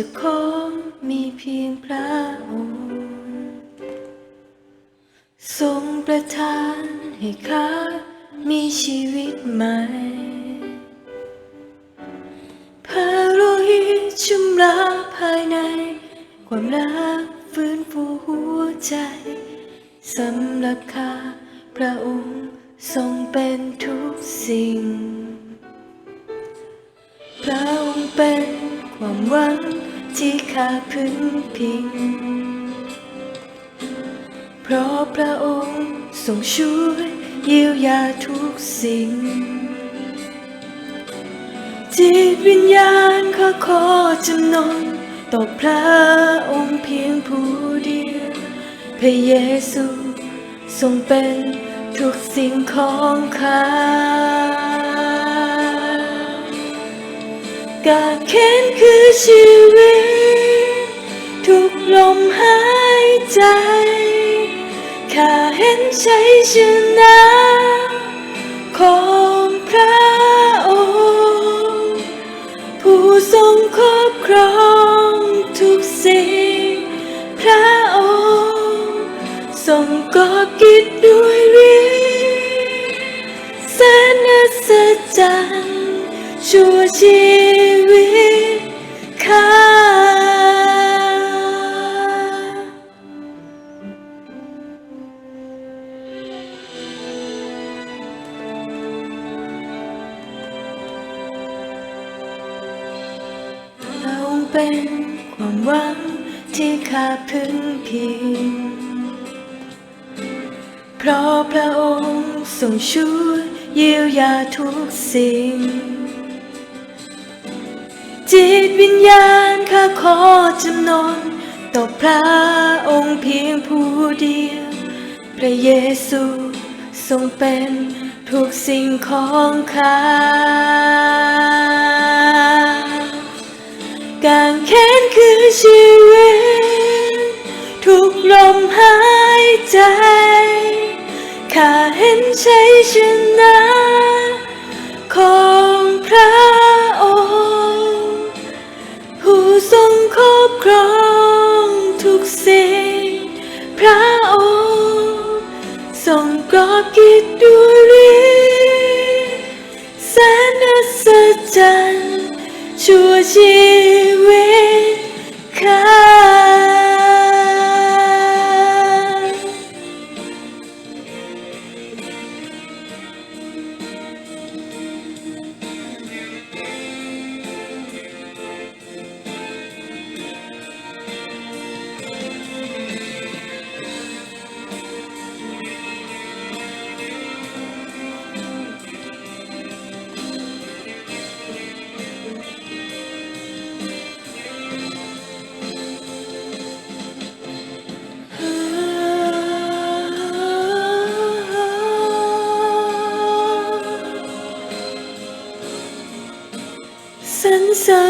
จะขอมีเพียงพระองค์ทรงประทานให้ข้ามีชีวิตใหม่พระโลหิตชำระภายใน ความรักฟื้นฟูหัวใจสำหรับข้าพระองค์ทรงเป็นทุกสิ่ง พระองค์เป็นความหวัง ที่ข้าพึ่งพิง เพราะพระองค์ทรงช่วยเยียวยาทุกสิ่ง จิตวิญญาณข้าขอจำนนต่อพระองค์เพียงผู้เดียว พระเยซูทรงเป็นทุกสิ่งของข้า การเข็นคือชีวิต ทุกลมหายใจข้าเห็นชัยชนะของพระองค์ ผู้ทรงครอบครองทุกสิ่ง พระองค์ทรงกอบกิจด้วยฤทธิ์แสนอัศจรรย์ชั่วชี เป็นความหวังที่ข้าพึ่งพิงเพราะพระองค์ทรงช่วยเยียวยาทุกสิ่ง จิตวิญญาณข้าขอจำนนต่อพระองค์เพียงผู้เดียว พระเยซูทรงเป็นทุกสิ่งของข้า การแค้นคือชีวิต ทุกลมหายใจข้าเห็นชัยชนะของพระองค์ ผู้ทรงครอบครองทุกสิ่ง พระองค์ ทรงกรอบกิจด้วยฤทธิ์แสนอัศจรรย์ชั่วชี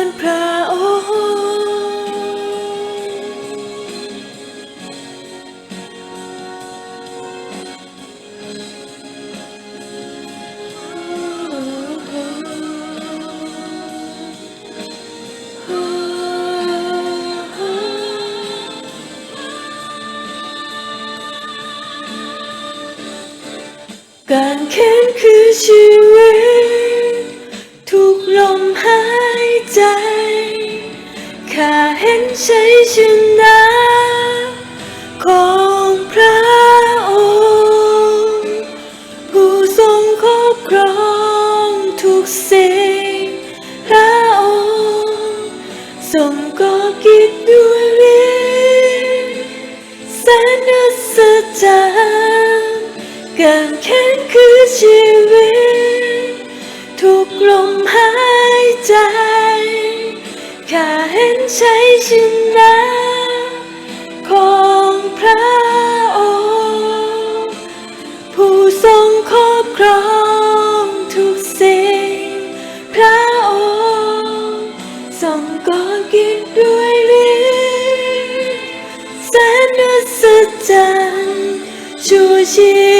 เสริญพระองค์การเข็นคือชีวิตทุกลมหาย ใจข้าเห็นชัยชนะของพระองค์ ผู้ทรงครอบครองทุกสิ่งพระองค์ทรงก่อกิจด้วยฤทธิ์แสนอัศจรรย์การแค้นคือชีวิต ทุกลมหายใจข้าเห็นใชัยชนะของพระองค์ผู้ทรงครอบครองทุกสิ่ง พระองค์ทรงก่อกิจด้วยฤทธิ์แสนอัศจรรย์ชั่วชี